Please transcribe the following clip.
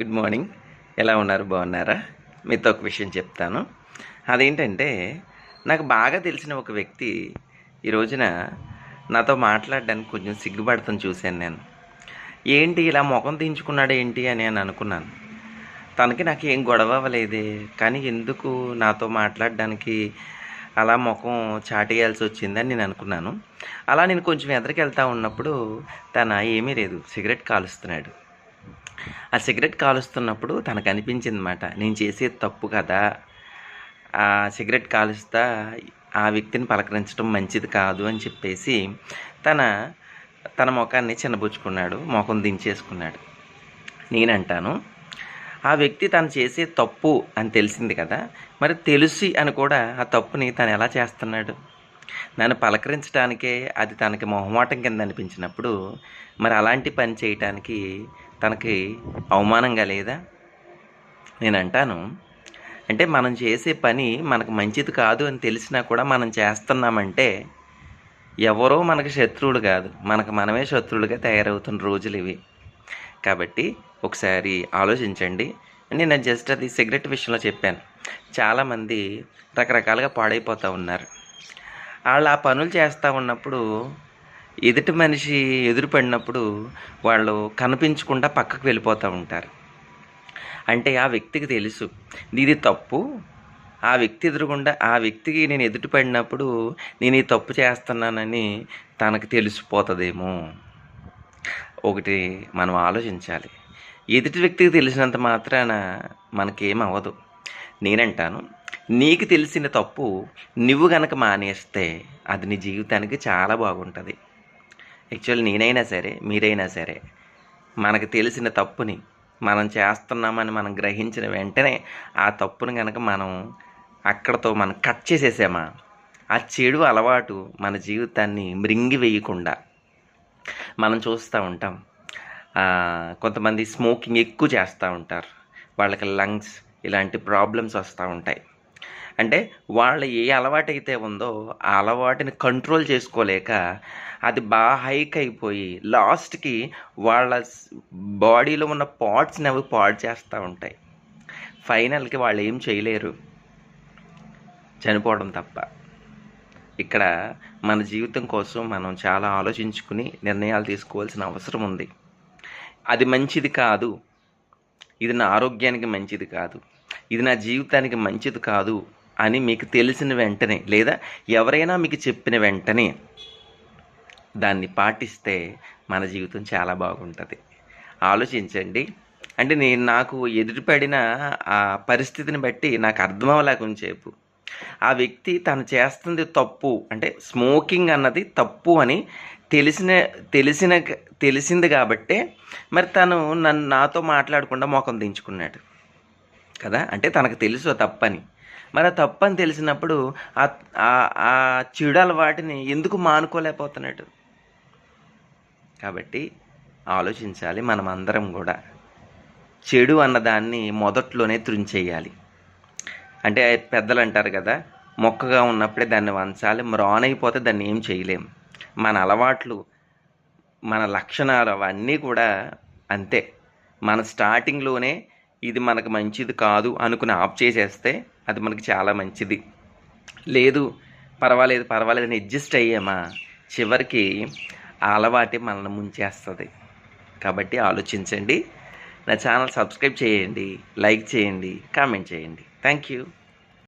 Good morning ఎలా ఉన్నారు? బాగున్నారా? మీతో ఒక విషయం చెప్తాను. అదేంటంటే నాకు బాగా తెలిసిన ఒక వ్యక్తి ఈ రోజున నాతో మాట్లాడడానికి కొంచెం సిగ్గుపడతాను చూశాను నేను. ఏంటి ఇలా ముఖం దించుకున్నాడు ఏంటి అని నేను అనుకున్నాను. తనకి నాకు ఏం గొడవ అవ్వలేదే కానీ ఎందుకు నాతో మాట్లాడడానికి అలా ముఖం చాటేయాల్సి వచ్చిందని నేను అనుకున్నాను. అలా నేను కొంచెం ఎదరికి వెళ్తా ఉన్నప్పుడు తన ఏమీ లేదు సిగరెట్ కాలుస్తున్నాడు. ఆ సిగరెట్ కాలుస్తున్నప్పుడు తనకు అనిపించింది అనమాట నేను చేసేది తప్పు కదా. ఆ సిగరెట్ కాలుస్తా ఆ వ్యక్తిని పలకరించడం మంచిది కాదు అని చెప్పేసి తన తన ముఖాన్ని చిన్నబుచ్చుకున్నాడు ముఖం దించేసుకున్నాడు. నేనంటాను ఆ వ్యక్తి తను చేసే తప్పు అని తెలిసింది కదా. మరి తెలిసి అని కూడా ఆ తప్పుని తను ఎలా చేస్తున్నాడు? నన్ను పలకరించడానికే అది తనకి మొహమాటం కింద అనిపించినప్పుడు మరి అలాంటి పని చేయటానికి తనకి అవమానంగా లేదా? నేను అంటాను అంటే మనం చేసే పని మనకు మంచిది కాదు అని తెలిసినా కూడా మనం చేస్తున్నామంటే ఎవరో మనకు శత్రువులు కాదు. మనకు మనమే శత్రువులుగా తయారవుతున్న రోజులు ఇవి. కాబట్టి ఒకసారి ఆలోచించండి. నేను జస్ట్ అది సిగరెట్ విషయంలో చెప్పాను. చాలామంది రకరకాలుగా పాడైపోతూ ఉన్నారు. వాళ్ళు ఆ పనులు చేస్తూ ఉన్నప్పుడు ఎదుటి మనిషి ఎదురుపడినప్పుడు వాళ్ళు కనిపించకుండా పక్కకు వెళ్ళిపోతూ ఉంటారు. అంటే ఆ వ్యక్తికి తెలుసు ఇది తప్పు. ఆ వ్యక్తి ఎదురుగుండా ఆ వ్యక్తికి నేను ఎదుటి పడినప్పుడు నేను ఈ తప్పు చేస్తున్నానని తనకు తెలిసిపోతుందేమో. ఒకటి మనం ఆలోచించాలి. ఎదుటి వ్యక్తికి తెలిసినంత మాత్రాన మనకేం అవ్వదు. నేనంటాను నీకు తెలిసిన తప్పు నువ్వు గనక మానేస్తే అది నీ జీవితానికి చాలా బాగుంటుంది. యాక్చువల్ నేనైనా సరే మీరైనా సరే మనకు తెలిసిన తప్పుని మనం చేస్తున్నామని మనం గ్రహించిన వెంటనే ఆ తప్పుని కనుక మనం అక్కడతో మనం కట్ చేసేసామా? ఆ చెడు అలవాటు మన జీవితాన్ని మృంగి వేయకుండా మనం చూస్తూ ఉంటాం. కొంతమంది స్మోకింగ్ ఎక్కువ చేస్తూ ఉంటారు. వాళ్ళకి లంగ్స్ ఇలాంటి ప్రాబ్లమ్స్ వస్తూ ఉంటాయి. అంటే వాళ్ళ ఏ అలవాటు అయితే ఉందో ఆ అలవాటుని కంట్రోల్ చేసుకోలేక అది బాగా హైక్ అయిపోయి లాస్ట్కి వాళ్ళ బాడీలో ఉన్న పార్ట్స్ని అవి పాడు చేస్తూ ఉంటాయి. ఫైనల్కి వాళ్ళు ఏం చేయలేరు. చనిపోవడం తప్ప. ఇక్కడ మన జీవితం కోసం మనం చాలా ఆలోచించుకుని నిర్ణయాలు తీసుకోవాల్సిన అవసరం ఉంది. అది మంచిది కాదు. ఇది నా ఆరోగ్యానికి మంచిది కాదు. ఇది నా జీవితానికి మంచిది కాదు. అని మీకు తెలిసిన వెంటనే లేదా ఎవరైనా మీకు చెప్పిన వెంటనే దాన్ని పాటిస్తే మన జీవితం చాలా బాగుంటుంది. ఆలోచించండి. అంటే నేను నాకు ఎదురుపడిన ఆ పరిస్థితిని బట్టి నాకు అర్థం అవ్వలేకుంచేపు ఆ వ్యక్తి తను చేస్తుంది తప్పు అంటే స్మోకింగ్ అన్నది తప్పు అని తెలిసిన తెలిసిన తెలిసింది కాబట్టే మరి తను నన్ను నాతో మాట్లాడకుండా మొఖం దించుకున్నాడు. కదా? అంటే తనకు తెలుసు తప్పని. మరి ఆ తప్పని తెలిసినప్పుడు ఆ ఆ- చెడు అలవాటిని ఎందుకు మానుకోలేకపోతున్నాడు? కాబట్టి ఆలోచించాలి మనం అందరం కూడా. చెడు అన్నదాన్ని మొదట్లోనే త్రుంచేయాలి అంటే పెద్దలు అంటారు కదా మొక్కగా ఉన్నప్పుడే దాన్ని వంచాలి మ్రానైపోతే దాన్ని ఏం చేయలేం. మన అలవాట్లు మన లక్షణాలు అవన్నీ కూడా అంతే. మన స్టార్టింగ్లోనే ఇది మనకు మంచిది కాదు అనుకుని ఆఫ్ చేసేస్తే అది మనకి చాలా మంచిది. లేదు పర్వాలేదు పర్వాలేదు అని అడ్జస్ట్ అయ్యామా? చివరికి అలవాటే మనల్ని ముంచేస్తుంది. కాబట్టి ఆలోచించండి. నా ఛానల్ సబ్స్క్రైబ్ చేయండి లైక్ చేయండి కామెంట్ చేయండి. Thank you